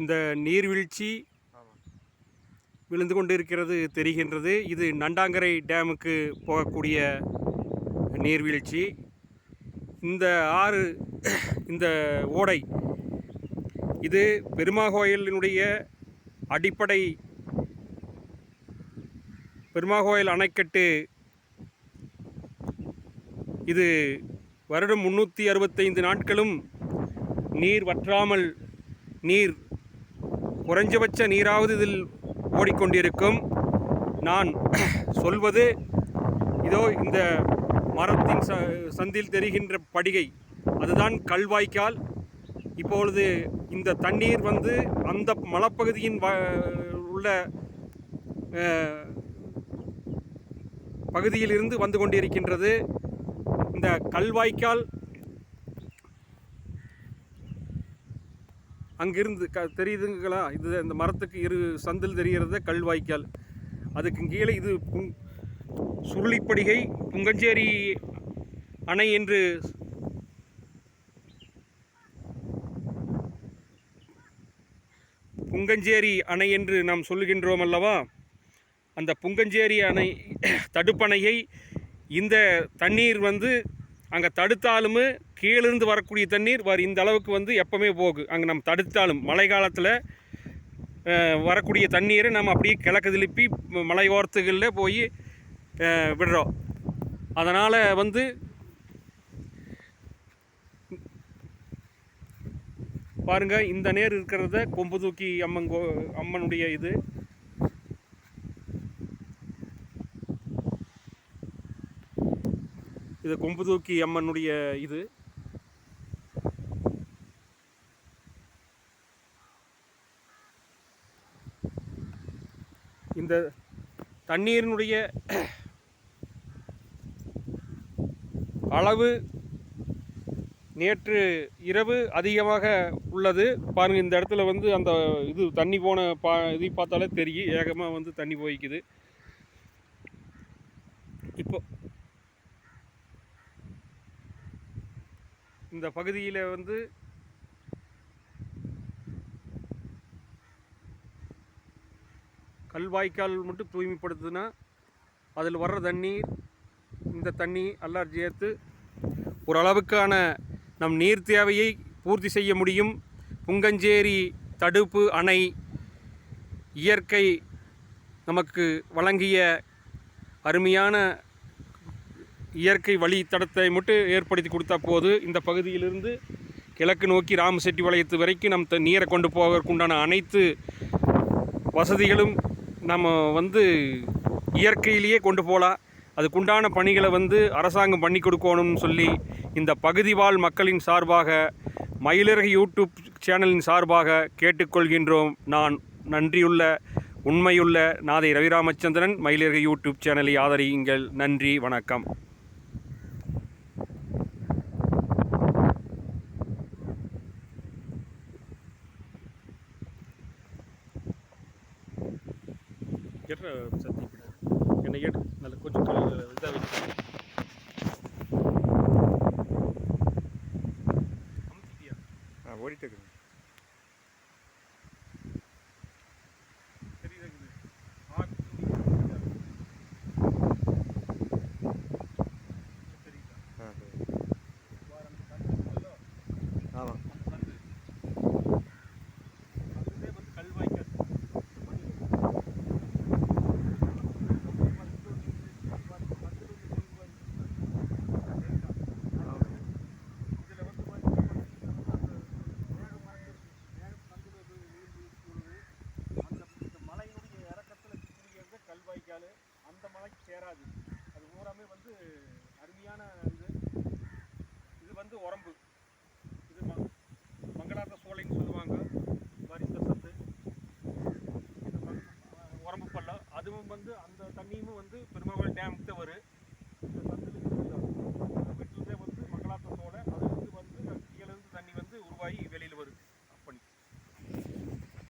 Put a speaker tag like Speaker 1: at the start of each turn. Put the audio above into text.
Speaker 1: இந்த நீர்வீழ்ச்சி விழுந்து கொண்டிருக்கிறது தெரிகின்றது. இது நண்டாங்கரை டேமுக்கு போகக்கூடிய நீர்வீழ்ச்சி. இந்த ஆறு இந்த ஓடை இது பெருமாகோயிலினுடைய அடிப்படை பெருமாகோயில் அணைக்கட்டு. இது வருடம் முன்னூற்றி அறுபத்தைந்து நாட்களும் நீர் வற்றாமல் நீர் குறைஞ்சபட்ச நீராவது இதில் ஓடிக்கொண்டிருக்கும். நான் சொல்வது இதோ இந்த மரத்தின் ச சந்தில் தெரிகின்ற படிகை. அதுதான் கல்வாய்க்கால். இப்பொழுது இந்த தண்ணீர் வந்து அந்த மலைப்பகுதியின் வ உள்ள பகுதியிலிருந்து வந்து கொண்டிருக்கின்றது. இந்த கல்வாய்க்கால் அங்கிருந்து க தெரியுதுங்களா? இது இந்த மரத்துக்கு இரு சந்தில் தெரிகிறது கல்வாய்க்கால் அதுக்கு கீழே இது புங் சுருளிப்படிகை புங்கஞ்சேரி அணை என்று புங்கஞ்சேரி அணை என்று நாம் சொல்லுகின்றோம் அல்லவா? அந்த புங்கஞ்சேரி அணை தடுப்பணையை இந்த தண்ணீர் வந்து அங்கே தடுத்தாலுமே கீழிருந்து வரக்கூடிய தண்ணீர் வர இந்த அளவுக்கு வந்து எப்பவுமே போகு. அங்கே நம்ம தடுத்தாலும் மழை காலத்தில் வரக்கூடிய தண்ணீரை நம்ம அப்படியே கிழக்கு திருப்பி மலை ஓரத்துகளில் போய் விடுறோம். அதனால் வந்து பாருங்கள் இந்த நேர் இருக்கிறத கொம்பு தூக்கி அம்மன் கோ அம்மனுடைய இது இது கொம்பு தூக்கி அம்மனுடைய இது. இந்த தண்ணீரினுடைய அளவு நேற்று இரவு அதிகமாக உள்ளது. பாருங்கள் இந்த இடத்துல வந்து அந்த இது தண்ணி போன பா இது பார்த்தாலே தெரியும். ஏகமாக வந்து தண்ணி போய்க்குது. இப்போ இந்த பகுதியில் வந்து கல்வாய்க்கால் மட்டும் தூய்மைப்படுத்துனா அதில் வர்ற தண்ணீர் இந்த தண்ணி எல்லாம் சேர்த்து ஓரளவுக்கான நம் நீர் தேவையை பூர்த்தி செய்ய முடியும். புங்கஞ்சேரி தடுப்பு அணை இயற்கை நமக்கு வழங்கிய அருமையான இயற்கை வழித்தடத்தை மட்டும் ஏற்படுத்தி கொடுத்தா போது இந்த பகுதியிலிருந்து கிழக்கு நோக்கி ராமசெட்டிபாளையத்து வரைக்கும் நம் த- நீரை கொண்டு போவதற்குண்டான அனைத்து வசதிகளும் நம்ம வந்து இயற்கையிலேயே கொண்டு போகலாம் அதுக்குண்டான பணிகளை வந்து அரசாங்கம் பண்ணி கொடுக்கணும்னு சொல்லி இந்த பகுதி வாழ் மக்களின் சார்பாக மயிலிறகு யூடியூப் சேனலின் சார்பாக கேட்டுக்கொள்கின்றோம். நான் நன்றியுள்ள உண்மையுள்ள நாதை ரவிராமச்சந்திரன். மயிலிறகு யூடியூப் சேனலை ஆதரியுங்கள். நன்றி வணக்கம். எட்ற சத்தி என்னை எடு நல்ல கொஞ்சம் இதாக வச்சு
Speaker 2: ஓடிட்டு இருக்குது
Speaker 1: ஆகுது அது பூராமே வந்து
Speaker 2: அருமையான இது.
Speaker 1: இது வந்து
Speaker 2: உரம்பு.